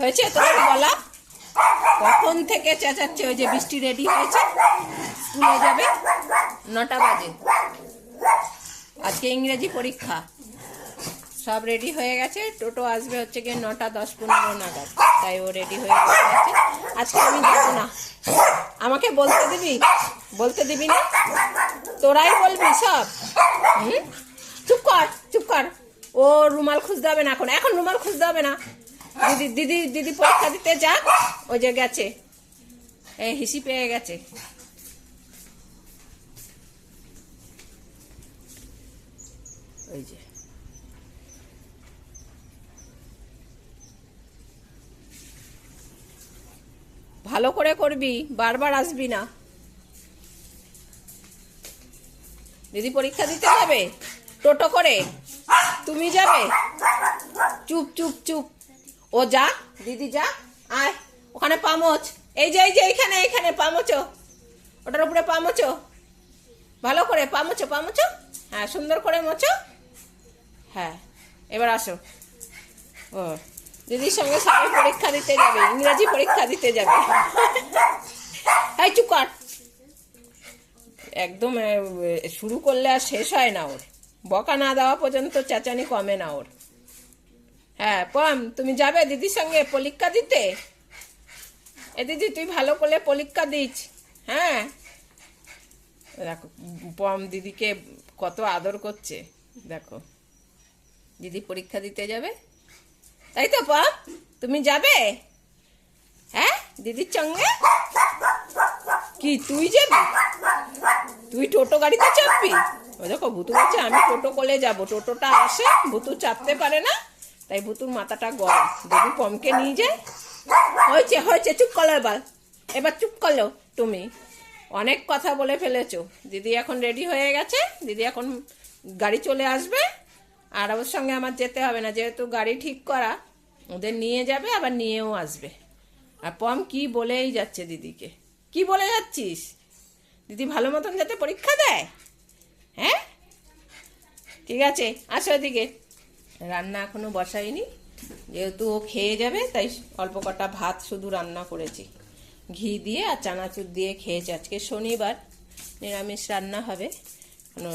হয়েছে? তোদের বলা? কখন থেকে চেঁচাচ্ছে ওই যে বৃষ্টি রেডি হয়েছে? স্কুলে যাবে? নটা বাজে। আজকে ইংরেজি পরীক্ষা। সব রেডি হয়ে গেছে। টোটো আসবে হচ্ছে গিয়ে নটা দশ পনেরো নাগাদ। তাই ও রেডি হয়ে গেছে। আজকে আমি যাব না। আমাকে বলতে দিবি? বলতে দিবি না? তোরাই বলবি সব? হুম? চুপ কর চুপ কর। ও রুমাল খুঁজতে হবে না এখন। এখন রুমাল খুঁজতে হবে না। দিদি দিদি দিদি পরীক্ষা দিতে যাক, ওই যে গেছে। এ হিসি পেয়ে গেছে। ওই যে। ভালো করে করবি, বারবার আসবি না। দিদি পরীক্ষা দিতে যাবে? টোটো করে? তুমি যাবে? চুপ চুপ চুপ। ও যা, দিদি যা, আয়, ওখানে পামচ এই যে এই যে এইখানে এইখানে পামচো ওটার উপরে পামচো ভালো করে পামচো পামচো হ্যাঁ সুন্দর করে মোচো। হ্যাঁ এবার আসো। ও, দিদির সঙ্গে সবাই পরীক্ষা দিতে যাবে, ইংরাজি পরীক্ষা দিতে যাবে। হ্যাঁ চুপ কর। একদম শুরু করলে আর শেষ হয় না ওর। বকা না দেওয়া পর্যন্ত চেঁচানি কমে না ওর। হ্যাঁ পম তুমি যাবে দিদির সঙ্গে পরীক্ষা দিতে? এ দিদি, তুই ভালো করে পরীক্ষা দিস। হ্যাঁ। দেখো পম দিদিকে কত আদর করছে। দেখো, দিদি পরীক্ষা দিতে যাবে? তাই তো পম তুমি যাবে? হ্যাঁ দিদির সঙ্গে? কি, তুই যাবি? তুই টোটো গাড়িতে চাপবি? দেখো ভুতু বলছে আমি টোটো করে যাব। টোটোটা আসে, ভুতু চাপতে পারে না। তাই ভুতুর মাথাটা গরম। যদি পমকে নিয়ে যায়, হয়েছে হয়েছে, চুপ করো এবার। এবার চুপ করল তুমি। অনেক কথা বলে ফেলেছো। দিদি এখন রেডি হয়ে গেছে। দিদি এখন গাড়ি চলে আসবে। আর ওর সঙ্গে আমার যেতে হবে না। যেহেতু গাড়ি ঠিক করা, ওদের নিয়ে যাবে, আবার নিয়েও আসবে। আর পম কি বলেই যাচ্ছে দিদিকে। কি বলে যাচ্ছিস? দিদি ভালো মতন যাতে পরীক্ষা দেয়? হ্যাঁ? ঠিক আছে, আসো এদিকে। রান্না এখনও বসাইনি। যেহেতু ও খেয়ে যাবে, তাই অল্প কটা ভাত শুধু রান্না করেছি। ঘি দিয়ে আর চানাচুর দিয়ে খেয়েছি। আজকে শনিবার, নিরামিষ রান্না হবে। কোনো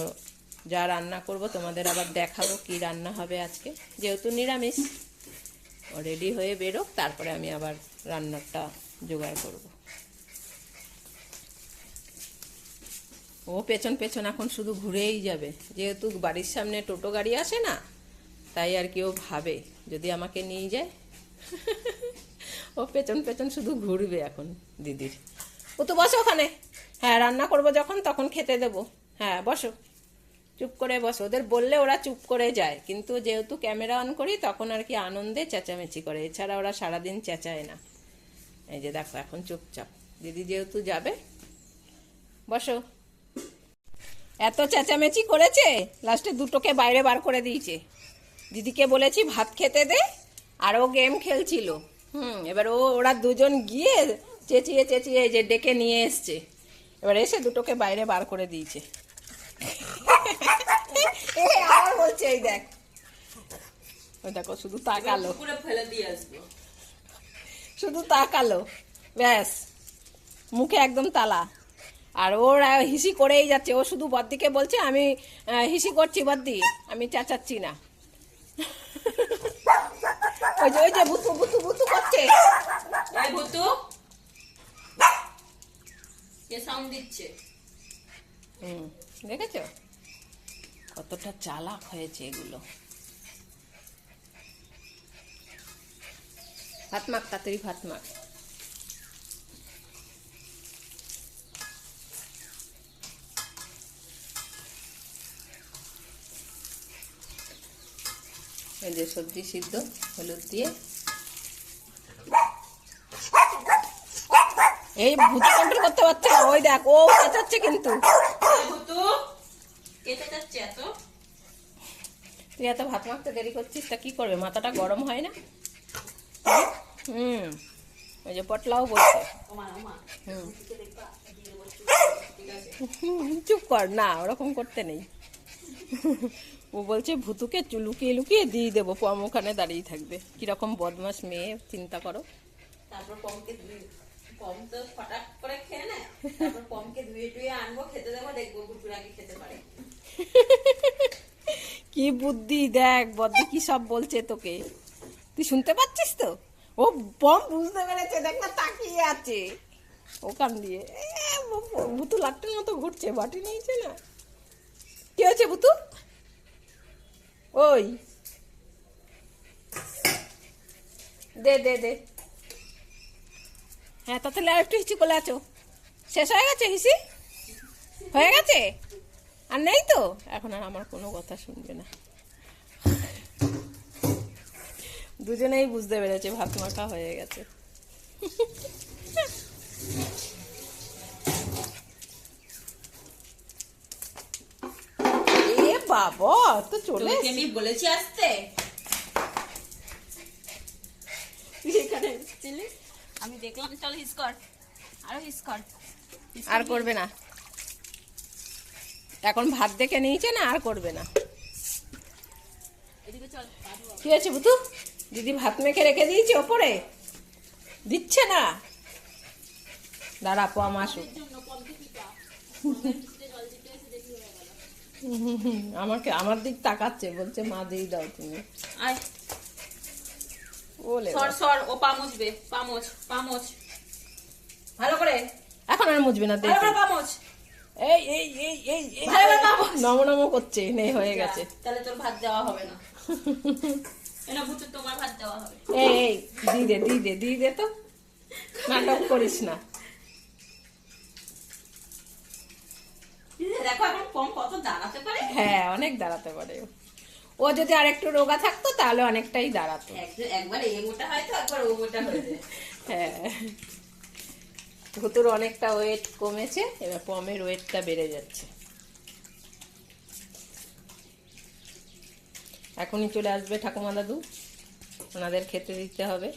যা রান্না করব তোমাদের আবার দেখাবো কি রান্না হবে আজকে। যেহেতু নিরামিষ রেডি হয়ে বেরোক, তারপরে আমি আবার রান্নাটা জোগাড় করব। ও পেছন পেছন এখন শুধু ঘুরেই যাবে। যেহেতু বাড়ির সামনে টোটো গাড়ি আসে না তাই আর কেউ ভাবে, যদি আমাকে নিয়ে যায়। ও পেছন পেছন শুধু ঘুরবে এখন দিদির। ও তো বসো ওখানে। হ্যাঁ রান্না করব যখন, তখন খেতে দেবো। হ্যাঁ বসো। চুপ করে বসো। ওদের বললে ওরা চুপ করে যায়। কিন্তু যেহেতু ক্যামেরা অন করি, তখন আর কি আনন্দে চেঁচামেচি করে। এছাড়া ওরা সারাদিন চেঁচায় না। এই যে দেখো, এখন চুপচাপ। দিদি যেহেতু যাবে, বসো। এত চেঁচামেচি করেছে, লাস্টে দুটোকে বাইরে বার করে দিয়েছে। দিদিকে বলেছি ভাত খেতে দে। আর ও গেম খেলছিল। হুম এবার ও ওরা দুজন গিয়ে চেঁচিয়ে চেঁচিয়ে যে ডেকে নিয়ে এসছে। এবার এসে দুটোকে বাইরে বার করে দিয়েছে। আবার বলছে এই দেখ। ওই দেখো শুধু তাকালো। ফেলে দিয়ে আসব। শুধু তাকালো। ব্যাস মুখে একদম তালা। আর ওর হিসি করেই যাচ্ছে। ও শুধু বদ্দিকে বলছে আমি হিসি করছি বদ্দি আমি চাচাচ্ছি না। ওই যে ওই যে বুতু বুতু বুতু করছে। এই বুতু। কে সাউন্ড দিচ্ছে? হুম দেখেছ? কতটা চালাক হয়েছে এগুলো। ভাত মাখ তাড়াতাড়ি ভাত মাখ যে সবজি সিদ্ধ হলুদ দিয়ে। এই ভূত কন্ট্রোল করতে পারছে না? ওই দেখ ও চেঁচাচ্ছে কিন্তু। তুই এত ভাত মাখতে দেরি করছিস তা কি করবে? মাথাটা গরম হয় না? হুম। ওই যে পটলাও বলছে। চুপ কর না ওরকম করতে নেই। ও বলছে ভুতুকে লুকিয়ে লুকিয়ে দিয়ে দেবো পম ওখানে দাঁড়িয়ে থাকবে। কীরকম বদমাস মেয়ে চিন্তা করো। তারপর পমকে পম তো ফটাক করে খেয়ে নেয়। তারপর পমকে ধুয়ে টুয়ে আনব খেতে দেবো দেখব গুটুর খেতে পারে। কি বুদ্ধি দেখ বদ্দি কি সব বলছে তোকে? তুই শুনতে পাচ্ছিস তো? ও পম বুঝতে পেরেছে দেখ না তাকিয়ে আছে। ওখান দিয়ে এ, ভুতু লাট্টের মতো ঘুরছে বাটি নিয়েছে না? কি হয়েছে ভুতু? ওই। দে দে দে। হ্যাঁ তাহলে আর একটু হিচি করে আছো। শেষ হয়ে গেছে হিসি হয়ে গেছে? আর নেই তো? এখন আর আমার কোনো কথা শুনবে না। দুজনেই বুঝতে পেরেছে ভাত মাখা হয়ে গেছে এ বাবা তো চলে আমি বলেছি আসতে। এখানে আমি দেখলাম চল হিস কর। আরও হিস কর। আর করবে না। এখন ভাত দেখে নিয়েছে না আর করবে না। কি আছে বুতু দিদি ভাত মেখে রেখে দিয়েছে ওপরে? দিচ্ছে না? দাঁড়া পম আসুক জন্য পমকে পিটা জল দিতে এসে দেখি হয়ে গেল হুম, হুম, আমাকে আমার দিক তাকাচ্ছে বলছে মা দিয়ে দাও তুমি। আয়। সর সর ও পা মুছবে পা মোছ পা মোছ। ভালো করে। এখন আর মুজবে না দেখ ভালো করে পা মোছ। এই এই এই এই ভালো করে। নম নম করছে নেই হয়ে গেছে। তাহলে তোর ভাত দেওয়া হবে না। এনা ভুতু তোমার ভাত দেওয়া হবে। এই এই দি দে দি দে দি দে তো। নাটক করিস না। দেখো এখন কম কত দাঁড়াতে পারে? হ্যাঁ অনেক দাঁড়াতে পারে। ও। যদি আর একটু রোগা থাকতো তাহলে অনেকটাই দাঁড়াতো। এক- একবার এই মোটা হয় তো একবার ও মোটা হয়ে যায়। হ্যাঁ। ভুতুর অনেকটা ওয়েট কমেছে এবার পমের ওয়েটটা বেড়ে যাচ্ছে। এখনই চলে আসবে ঠাকুমা দাদু। ওনাদের খেতে দিতে হবে।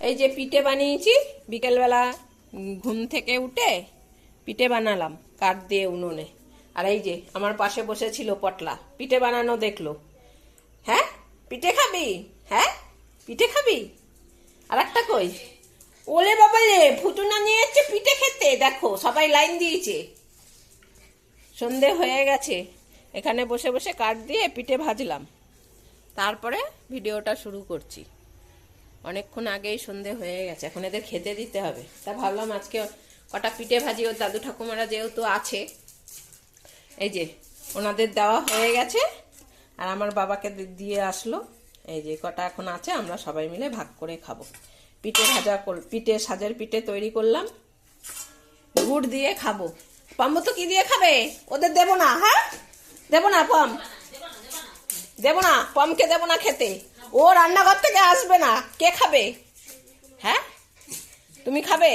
এই যে পিঠে বানিয়েছি বিকেলবেলা ঘুম থেকে উঠে পিঠে বানালাম, কাঠ দিয়ে উনুনে। আর এই যে, আমার পাশে বসেছিল পটলা। পিঠে বানানো দেখল। হ্যাঁ? পিঠে খাবি? হ্যাঁ? পিঠে খাবি? আর একটা কই? ওলে বাবা রে, ফুটুনা নিয়ে যাচ্ছে পিঠে খেতে। দেখো, সবাই লাইন দিয়েছে। সন্ধে হয়ে গেছে। এখানে বসে বসে কাঠ দিয়ে পিঠে ভাজলাম। তারপরে ভিডিওটা শুরু করছি। অনেকক্ষণ আগেই সন্ধে হয়ে গেছে। এখন এদের খেতে দিতে হবে। তা ভাবলাম আজকে কটা পিঠে ভাজি ও দাদু ঠাকুমারা যেহেতু আছে, এই যে ওনাদের দেওয়া হয়ে গেছে, আর আমার বাবাকে দিয়ে আসলো, এই যে কটা এখন আছে, আমরা সবাই মিলে ভাগ করে খাব। পিঠে ভাজা পিঠে, সাজের পিঠে তৈরি করলাম, গুড় দিয়ে খাব। পাম্বু তো কি দিয়ে খাবে? ওদের দেবো না হ্যাঁ? দেবো না পম? দেবো না, পমকে দেবো না খেতে। ও রান্নাঘর থেকে আসবে না, কে খাবে? হ্যাঁ? তুমি খাবে?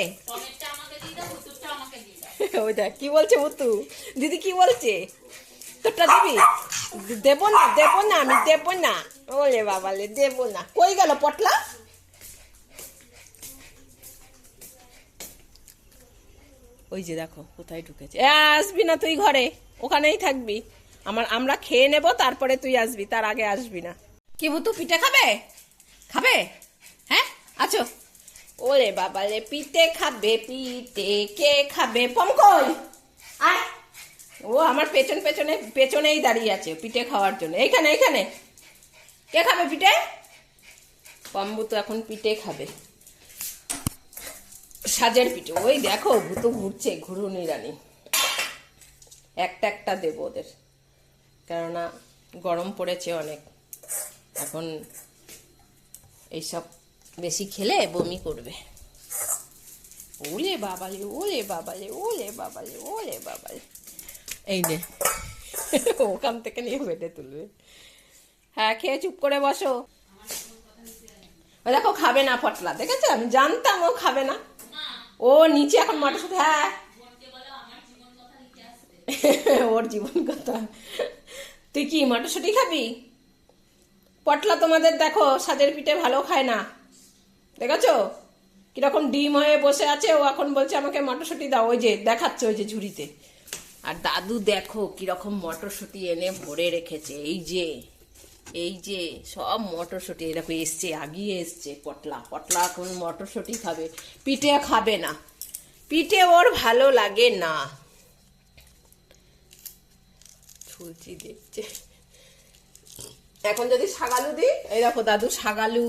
ওই দেখ, কি বলছে মুতু? দিদি কি বলছে? তোরটা দিবি? দেবো না দেবো না, আমি দেবো না। বাবালে, দেবো না। কই গেল পটলা? ওই যে দেখো, কোথায় ঢুকেছে? আসবি না তুই ঘরে, ওখানেই থাকবি। আমার, আমরা খেয়ে নেব, তারপরে তুই আসবি, তার আগে আসবি না। কি ভুতু পিঠে খাবে? খাবে? হ্যাঁ? আছো? ওরে বাবা রে পিঠে খাবে পিঠে কে খাবে? পমকই আয়। ও আমার পেছন, পেছনে, পেছনেই দাঁড়িয়ে আছে পিঠে খাওয়ার জন্য। এইখানে এইখানে। কে খাবে পিঠে? পম্বু তো এখন পিঠে খাবে। সাজের পিঠে। ওই দেখো, ভূতো ঘুরছে, ঘুরুনি রানী। একটা একটা দেবো ওদের। কেননা গরম পড়েছে অনেক। এখন এইসব বেশি খেলে বমি করবে। ওলে বাবালে ওলে বাবালে ওলে বাবালে ওলে বাবালে। এই নে। ওখান থেকে নিয়ে বেটে তুলবে। হ্যাঁ খেয়ে চুপ করে বসো। ও দেখো খাবে না পটলা দেখেছ? আমি জানতাম ও খাবে না। ও নিচে এখন মটরশুটি হ্যাঁ। ওর জীবন কথা। তুই কি মটরশুটি খাবি? পটলা তোমাদের দেখো সাজের পিঠে ভালো খায় না। দেখেছ? কীরকম ডিম হয়ে বসে আছে, ও এখন বলছে আমাকে মটরশুটি দাও, ওই যে দেখাচ্ছে, ওই যে ঝুড়িতে। আর দাদু দেখো কীরকম মটরশুঁটি এনে ভরে রেখেছে, এই যে এই যে, সব মটরশুঁটি এরকম এসছে, আগিয়ে এসছে, পটলা পটলা এখন মটরশুঁটি খাবে, পিঠে খাবে না। পিঠে ওর ভালো লাগে না। ছুলছি দেখছে। এখন যদি শাগালু দিই, এই দেখো দাদু শাগালু।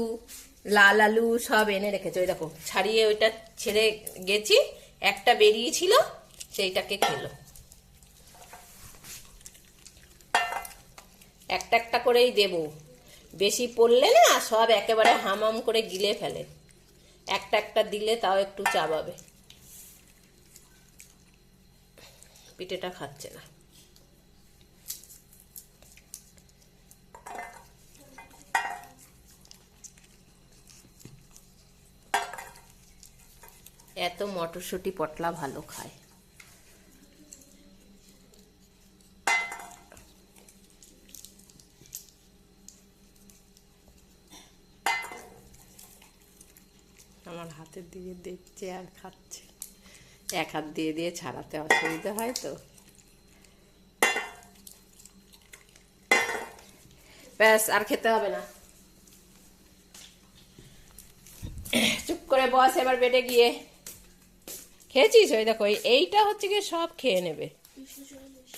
লাল আলু সব এনে রেখেছে। ওই দেখো, ছাড়িয়ে ওইটা ছেড়ে গেছি, একটা বেরিয়েছিল, সেইটাকে খেলো। একটা একটা করেই দেব। বেশি পড়লে না সব একেবারে হামাম করে গিলে ফেলে। একটা একটা দিলে তাও একটু চাবাবে। পিঠেটা খাচ্ছে না। এত মটরশুঁটি পটলা ভালো খায়। আমার হাতের দিকে দেখছে আর খাচ্ছে। এক হাত দিয়ে দিয়ে ছাড়াতে অসুবিধা হয় তো। ব্যাস, আর খেতে হবে না। চুপ করে বস, এবার বেডে গিয়ে। খেয়েছিস? ওই দেখো এইটা হচ্ছে গিয়ে সব খেয়ে নেবে।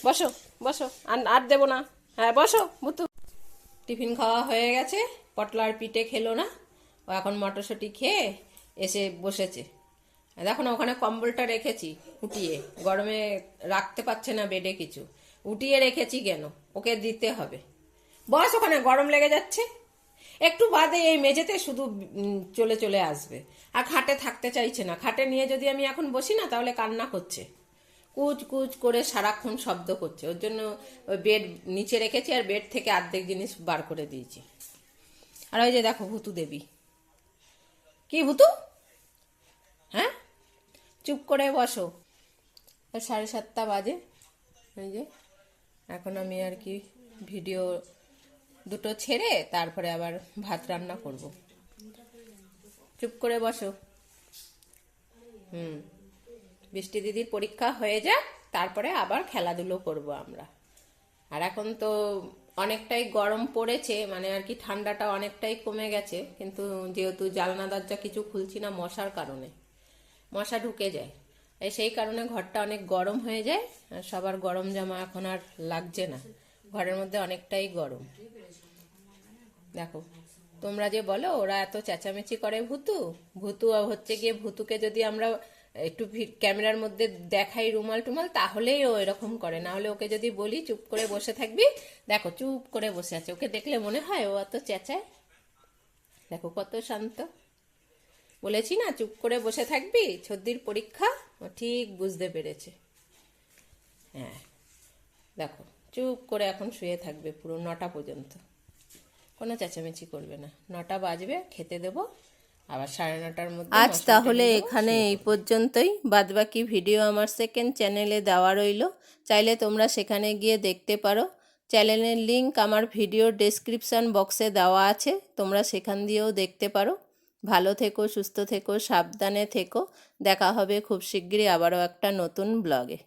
বসো বসো। আর আর দেবো না। হ্যাঁ বসো, বুতু। টিফিন খাওয়া হয়ে গেছে। পটলার পিঠে খেলো না। ও এখন মটরশুঁটি খেয়ে এসে বসেছে। দেখো না, ওখানে কম্বলটা রেখেছি উঠিয়ে। গরমে রাখতে পারছে না বেডে কিছু। উঠিয়ে রেখেছি কেন? ওকে দিতে হবে। বস, ওখানে গরম লেগে যাচ্ছে। একটু বাদে এই মেঝেতে শুধু চলে চলে আসবে। আর খাটে থাকতে চাইছে না। খাটে নিয়ে যদি আমি এখন বসি না, তাহলে কান্না করছে। কুচ কুচ করে সারাক্ষণ শব্দ করছে। ওর জন্য ওই বেড নিচে রেখেছি আর বেড থেকে আর্ধেক জিনিস বার করে দিয়েছি। আর ওই যে দেখো ভুতু দেবী। কি ভুতু? হ্যাঁ? চুপ করে বসো। সাড়ে সাতটা বাজে। ওই যে, এখন আমি আর কি ভিডিও দুটো ছেড়ে তারপরে আবার ভাত রান্না করব। চুপ করে বসো। হুম। বৃষ্টি দিদির পরীক্ষা হয়ে যাক, তারপরে আবার খেলাধুলো করব আমরা। আর এখন তো অনেকটাই গরম পড়েছে মানে আর কি ঠান্ডাটা অনেকটাই কমে গেছে, কিন্তু যেহেতু জালনা দরজা কিছু খুলছি না মশার কারণে। মশা ঢুকে যায়। সেই কারণে ঘরটা অনেক গরম হয়ে যায় সবার গরম জামা এখন আর লাগছে না। ঘরের মধ্যে অনেকটাই গরম। দেখো, তোমরা যে বলো, ওরা এত চেঁচামেচি করে ভুতু। ভুতু হচ্ছে গিয়ে ভুতুকে যদি আমরা একটু ক্যামেরার মধ্যে দেখাই রুমাল টুমাল, তাহলেই ও এরকম করে। না হলে ওকে যদি বলি, চুপ করে বসে থাকবি, দেখো চুপ করে বসে আছে। ওকে দেখলে মনে হয় ও অত চেঁচায়? দেখো কত শান্ত। বলেছি না, চুপ করে বসে থাকবি, ছদ্দির পরীক্ষা, ও ঠিক বুঝতে পেরেছে। হ্যাঁ দেখো। চুপ করে এখন শুয়ে থাকবে পুরো নটা পর্যন্ত। কোনো চেঁচামেচি করবে না। নটা বাজবে খেতে দেবো আবার সাড়ে নটার মধ্যে আজ তাহলে এখানে এই পর্যন্তই। বাদবাকি ভিডিও আমার সেকেন্ড চ্যানেলে দেওয়া রইল। চাইলে তোমরা সেখানে গিয়ে দেখতে পারো। চ্যানেলের লিংক আমার ভিডিও ডেসক্রিপশন বক্সে দেওয়া আছে। তোমরা সেখান দিয়েও দেখতে পারো। ভালো থেকো সুস্থ থেকো সাবধানে থেকো। দেখা হবে খুব শিগগিরই আবারও একটা নতুন ব্লগে